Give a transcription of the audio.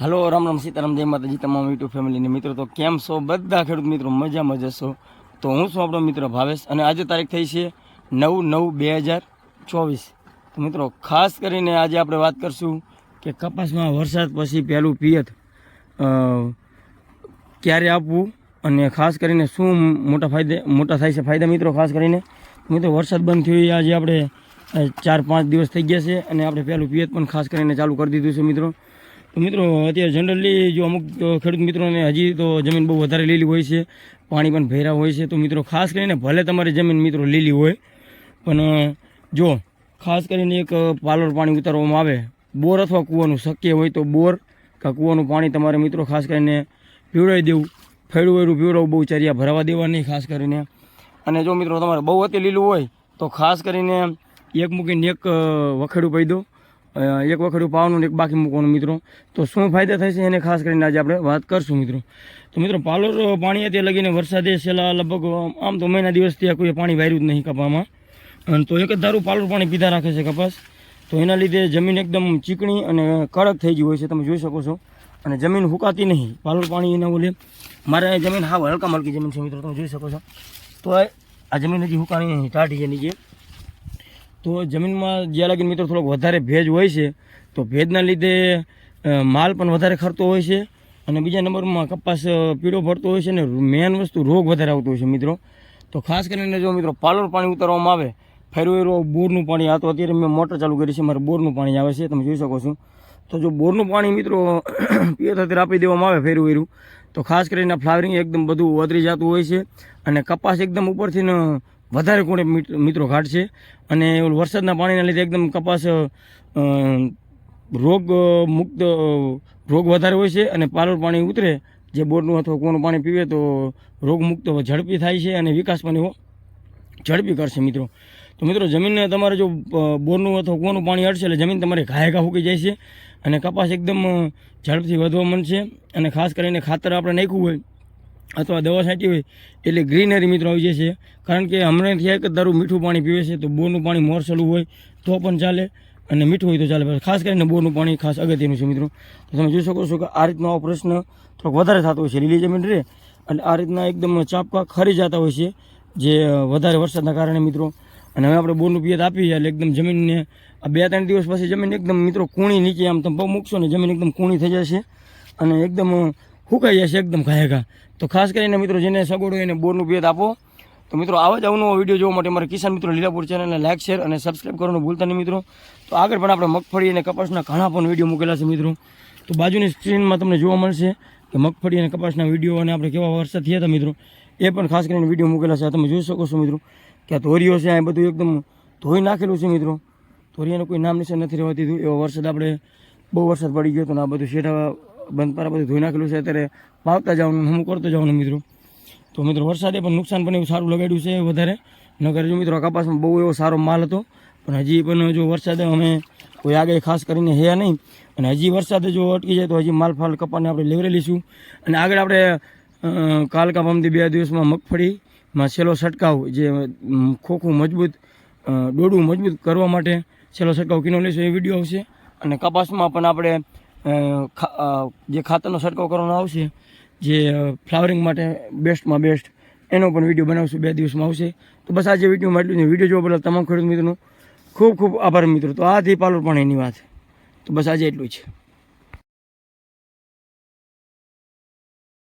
Hello, Ram Ram Sitaram, જય માતાજી, તમામ યુટ્યુબ ફેમિલીની મિત્રો. તો કેમ છો બધા ખેડૂત મિત્રો? મજા મજા છો તો હું છું આપણો મિત્ર ભાવેશ અને આજે તારીખ થઈ છે નવ નવ બે હજાર ચોવીસ. તો મિત્રો, ખાસ કરીને આજે આપણે વાત કરશું કે કપાસમાં વરસાદ પછી પહેલું પિયત ક્યારે આપવું અને ખાસ કરીને શું મોટા ફાયદે, મોટા થાય છે ફાયદા મિત્રો, ખાસ કરીને. મિત્રો, વરસાદ બંધ થયો આજે આપણે ચાર પાંચ દિવસ થઈ ગયા છે અને આપણે પહેલું પિયત પણ ખાસ કરીને ચાલુ કરી દીધું છે મિત્રો. તો મિત્રો, અત્યારે જનરલી જો અમુક ખેડૂત મિત્રોને હજી તો જમીન બહુ વધારે લીલી હોય છે, પાણી પણ ભેરા હોય છે, તો મિત્રો ખાસ કરીને ભલે તમારી જમીન મિત્રો લીલી હોય, પણ જો ખાસ કરીને એક પાલર પાણી ઉતારવામાં આવે, બોર અથવા કૂવાનું શક્ય હોય તો બોર કે કૂવાનું પાણી તમારે મિત્રો ખાસ કરીને પીવડાવી દેવું. ફેડું વેડું પીવડાવું, બહુ ચરિયા ભરાવા દેવા નહીં ખાસ કરીને. અને જો મિત્રો તમારે બહુ અતિ લીલું હોય, તો ખાસ કરીને એક મૂકીને એક વખેડું પહી દો. એક વખત પાવાનું એક બાકી મૂકવાનું મિત્રો. તો શું ફાયદા થશે એને ખાસ કરીને આજે આપણે વાત કરશું મિત્રો. તો મિત્રો, પાલોર પાણી અત્યારે લગીને વરસાદે છેલ્લા લગભગ આમ તો મહિના દિવસથી આ કોઈ પાણી વાયરું જ નહીં કપામાં. અને તો એક જ ધારું પાલોર પાણી પીધા રાખે છે કપાસ. તો એના લીધે જમીન એકદમ ચીકણી અને કડક થઈ ગઈ હોય છે, તમે જોઈ શકો છો. અને જમીન હુકાતી નહીં. પાલોર પાણી એના બોલે મારે જમીન હાવ હલકા મલકી જમીન છે મિત્રો, તમે જોઈ શકો છો. તો આ જમીન હજી હુકાણી નહીં, ટાઢી છે નીચે. તો જમીનમાં જ્યાં લગીને મિત્રો થોડોક વધારે ભેજ હોય છે, તો ભેજના લીધે માલ પણ વધારે ખરતો હોય છે અને બીજા નંબરમાં કપાસ પીળો પડતો હોય છે ને મેન વસ્તુ રોગ વધારે આવતો હોય છે મિત્રો. તો ખાસ કરીને જો મિત્રો પાલર પાણી ઉતારવામાં આવે ફેરવેરો બોરનું પાણી, આ અત્યારે મેં મોટર ચાલુ કરી છે, મારે બોરનું પાણી આવે છે, તમે જોઈ શકો છો. તો જો બોરનું પાણી મિત્રો પીએ અત્યારે આપી દેવામાં આવે એરું તો ખાસ કરીને ફ્લાવરિંગ એકદમ બધું વધરી જતું હોય છે અને કપાસ એકદમ ઉપરથી વધારે કોણે મિત્રો મિત્રો ઘાટશે અને વરસાદના પાણીના લીધે એકદમ કપાસ રોગ મુક્ત રોગ વધારે હોય છે અને પાલર પાણી ઉતરે. જે બોરનું અથવા કૂવાનું પાણી પીવે તો રોગ મુક્ત ઝડપી થાય છે અને વિકાસ પણ એવો ઝડપી કરશે મિત્રો. તો મિત્રો જમીનને તમારે જો બોરનું અથવા કૂવાનું પાણી અડશે એટલે જમીન તમારે ઘાય ઘા ફૂકી જાય છે. અને કપાસ એકદમ ઝડપથી વધવા માંડશે. અને ખાસ કરીને ખાતર આપણે નાખ્યું હોય અથવા દવા છાંટી હોય એટલે ગ્રીનરી મિત્રો આવી જશે. કારણ કે હમણાં એક જ દારૂ મીઠું પાણી પીવે છે, તો બોરનું પાણી મોરસલું હોય તો પણ ચાલે અને મીઠું હોય તો ચાલે. ખાસ કરીને બોરનું પાણી ખાસ અગત્યનું છે મિત્રો. તો તમે જોઈ શકો છો કે આ રીતનો આવો પ્રશ્ન થોડોક વધારે થતો હોય છે. લીલી જમીન રહે અને આ રીતના એકદમ ચાપકા ખરી જતા હોય છે, જે વધારે વરસાદના કારણે મિત્રો. અને હવે આપણે બોરનું પિયત આપીએ એટલે એકદમ જમીનને આ બે ત્રણ દિવસ પછી જમીન એકદમ મિત્રો કૂણી નીચે આમ તમે મૂકશો ને જમીન એકદમ કૂણી થઈ જશે. અને એકદમ ફૂંકાઈ જશે એકદમ ઘાયઘા તો ખાસ કરીને મિત્રો જેને સગવડ હોય એને બોરનું ભેદ આપો. તો મિત્રો આવા જ આવનો વીડિયો જોવા માટે મારા કિસાન મિત્રો લીલાપુર ચેનલને લાઇક શેર અને સબસ્ક્રાઈબ કરવાનું ભૂલતા નહીં મિત્રો. તો આગળ પણ આપણે મગફળી અને કપાસના ઘણા પણ વીડિયો મૂકેલા છે મિત્રો. તો બાજુની સ્ક્રીનમાં તમને જોવા મળશે કે મગફળી અને કપાસના વીડિયો અને આપણે કેવા વરસાદ થયા હતા મિત્રો. એ પણ ખાસ કરીને વીડિયો મૂકેલા છે. તમે જોઈ શકો છો મિત્રો કે આ ધોરીઓ છે, આ બધું એકદમ ધોઈ નાખેલું છે મિત્રો. ધોરીઓનું કોઈ નામ નિશાન નથી રહેવા દીધું એવો વરસાદ આપણે બહુ વરસાદ પડી ગયો હતો ને આ બધું શેઠા બંધ પારા બધું ધોઈ નાખેલું છે. અત્યારે પાવતા જવાનું હું કરતો જવાનું મિત્રો. તો મિત્રો વરસાદે પણ નુકસાન પણ એવું સારું લગાડ્યું છે વધારે. નગર જો મિત્રો કપાસમાં બહુ એવો સારો માલ હતો. પણ હજી પણ જો વરસાદે અમે કોઈ આગળ ખાસ કરીને હે નહીં. અને હજી વરસાદ જો અટકી જાય તો હજી માલ ફાલ કપાને આપણે લેવરે લઈશું અને આગળ આપણે કાલકા કાલ પમથી બે દિવસમાં મગફળીમાં છેલ્લો છંટકાવ જે ખોખું મજબૂત ડોડું મજબૂત કરવા માટે છેલ્લો છંટકાવ કિનો લઈશું એ વીડિયો આવશે. અને કપાસમાં પણ આપણે જે ખાતરનો છંટકાવ કરવાનો આવશે, જે ફ્લાવરિંગ માટે બેસ્ટમાં બેસ્ટ, એનો પણ વીડિયો બનાવશું, બે દિવસમાં આવશે. તો બસ આજે વિડીયોમાં એટલું જ વીડિયો જોવા બદલ તમામ ખેડૂત મિત્રોનો ખૂબ ખૂબ આભાર મિત્રો. તો આથી પાલર પણ એની વાત. તો બસ આજે એટલું જ.